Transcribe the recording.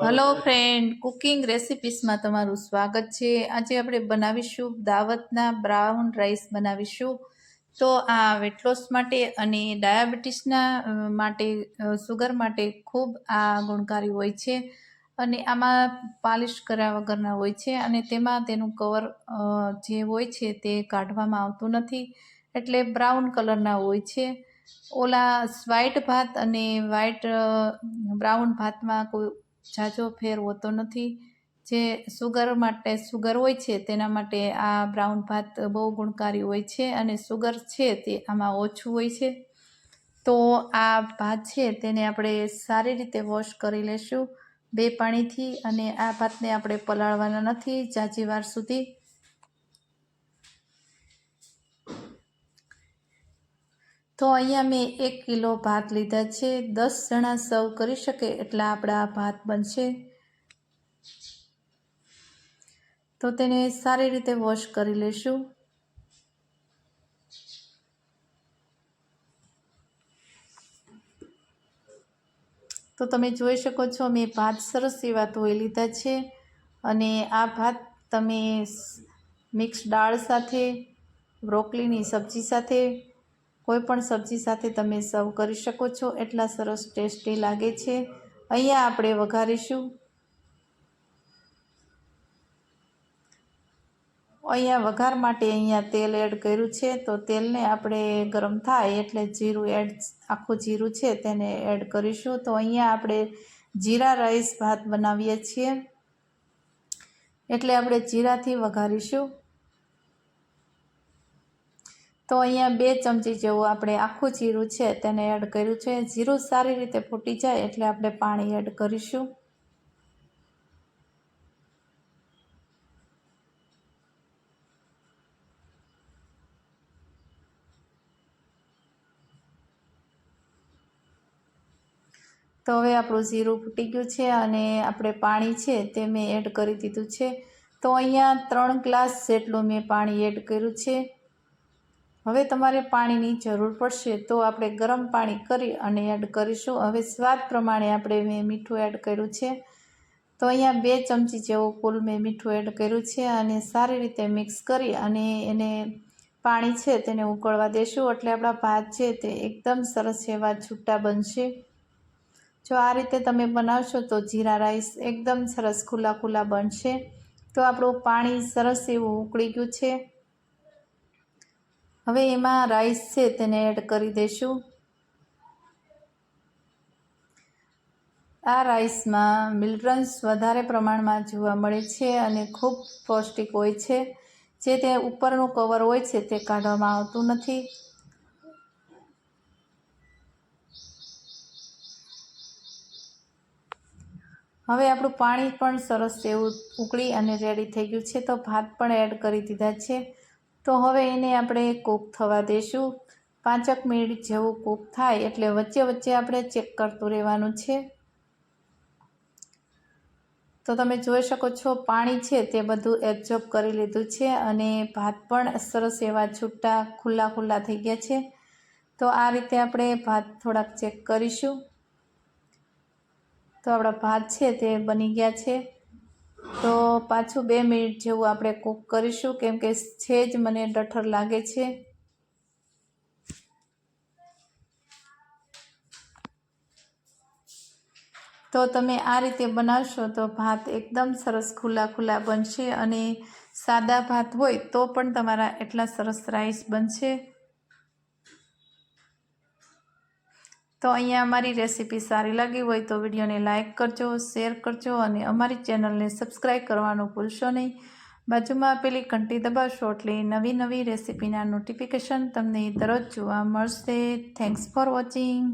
Hello friend cooking રેસિપીસમાં તમારું સ્વાગત છે. આજે આપણે બનાવીશું દાવતના બ્રાઉન રાઈસ બનાવીશું. તો આ વેટ લોસ માટે અને ડાયાબિટીસના માટે સુગર માટે ખૂબ આ ગુણકારી હોય છે. અને આમાં પાલિશ કર્યા વગરના હોય છે અને તેમાં તેનું કવર જે હોય છે તે કાઢવામાં આવતું નથી. એટલે બ્રાઉન કલરના હોય છે. ઓલા વ્હાઈટ ભાત અને વ્હાઈટ બ્રાઉન ભાતમાં કોઈ ઝાઝો ફેર હોતો નથી. જે સુગર માટે સુગર હોય છે, તેના માટે આ બ્રાઉન ભાત બહુ ગુણકારી હોય છે અને સુગર છે તે આમાં ઓછું હોય છે. તો આ ભાત છે તેને આપણે સારી રીતે વોશ કરી લેશું બે પાણીથી અને આ ભાતને આપણે પલાળવાના નથી, જાજી સુધી તો અહીંયા મેં એક કિલો ભાત લીધા છે. દસ જણા સર્વ કરી શકે એટલા આપણા ભાત બનશે. તો તેને સારી રીતે વોશ કરી લેશું. તો તમે જોઈ શકો છો, મેં ભાત સરસ એવા ધોઈ લીધા છે અને આ ભાત તમે મિક્સ દાળ સાથે, બ્રોકલીની સબ્જી સાથે કોઈ પણ સબ્જી સાથે તમે સર્વ કરી શકો છો. એટલા સરસ ટેસ્ટી લાગે છે. અહીંયા આપણે વઘારીશું. અહીંયા વઘાર માટે અહીંયા તેલ એડ કર્યું છે. તો તેલને આપણે ગરમ થાય એટલે જીરું એડ, આખું જીરું છે તેને એડ કરીશું. તો અહીંયા આપણે જીરા રાઈસ ભાત બનાવીએ છીએ. એટલે આપણે જીરાથી વઘારીશું. તો અહીંયા બે ચમચી જેવું આપણે આખું જીરું છે, તેને એડ કર્યું છે. જીરું સારી રીતે ફૂટી જાય એટલે આપણે પાણી એડ કરીશું. તો હવે આપણું જીરું ફૂટી ગયું છે અને આપણે પાણી છે તે મેં એડ કરી દીધું છે. તો અહીંયા ત્રણ ગ્લાસ જેટલું મેં પાણી એડ કર્યું છે. હવે તમારે પાણીની જરૂર પડશે તો આપણે ગરમ પાણી કરી અને એડ કરીશું. હવે સ્વાદ પ્રમાણે આપણે મેં મીઠું એડ કર્યું છે. તો અહીંયા બે ચમચી જેવું કુલ મેં મીઠું એડ કર્યું છે અને સારી રીતે મિક્સ કરી અને એને પાણી છે તેને ઉકળવા દેશું. એટલે આપણા ભાત છે તે એકદમ સરસ એવા છૂટા બનશે. જો આ રીતે તમે બનાવશો તો જીરા રાઈસ એકદમ સરસ ખુલ્લા ખુલ્લા બનશે. તો આપણું પાણી સરસ એવું ઉકળી ગયું છે. હવે એમાં રાઈસ છે તેને એડ કરી દઈશું આ રાઈસમાં મિલરન્સ વધારે પ્રમાણમાં જોવા મળે છે અને ખૂબ પૌષ્ટિક હોય છે. જે તે ઉપરનું કવર હોય છે તે કાઢવામાં આવતું નથી. હવે આપણું પાણી પણ સરસ એવું ઉકળી અને રેડી થઈ ગયું છે. તો ભાત પણ એડ કરી દીધા છે. તો હવે એને આપણે કૂક થવા દઈશું પાંચક મિનિટ જેવું કૂક થાય એટલે વચ્ચે વચ્ચે આપણે ચેક કરતું રહેવાનું છે. તો તમે જોઈ શકો છો, પાણી છે તે બધું એબ્ઝોર્બ કરી લીધું છે અને ભાત પણ સરસ એવા છૂટા ખુલ્લા ખુલ્લા થઈ ગયા છે. તો આ રીતે આપણે ભાત થોડાક ચેક કરીશું. તો આપણા ભાત છે તે બની ગયા છે. તો પાછું બે મિનિટ જેવું આપણે કૂક કરીશું, કેમ કે છે જ મને ડઠર લાગે છે. તો તમે આ રીતે બનાવશો તો ભાત એકદમ સરસ ખુલ્લા ખુલ્લા બનશે અને સાદા ભાત હોય તો પણ તમારા એટલા સરસ રાઈસ બનશે. તો અહીંયા અમારી રેસીપી સારી લાગી હોય તો વિડીયોને લાઇક કરજો, શેર કરજો અને અમારી ચેનલને સબસ્ક્રાઈબ કરવાનું ભૂલશો નહીં. બાજુમાં આપેલી ઘંટી દબાવશો એટલે નવી નવી રેસીપીના નોટિફિકેશન તમને દરરોજ જોવા મળશે. Thanks for watching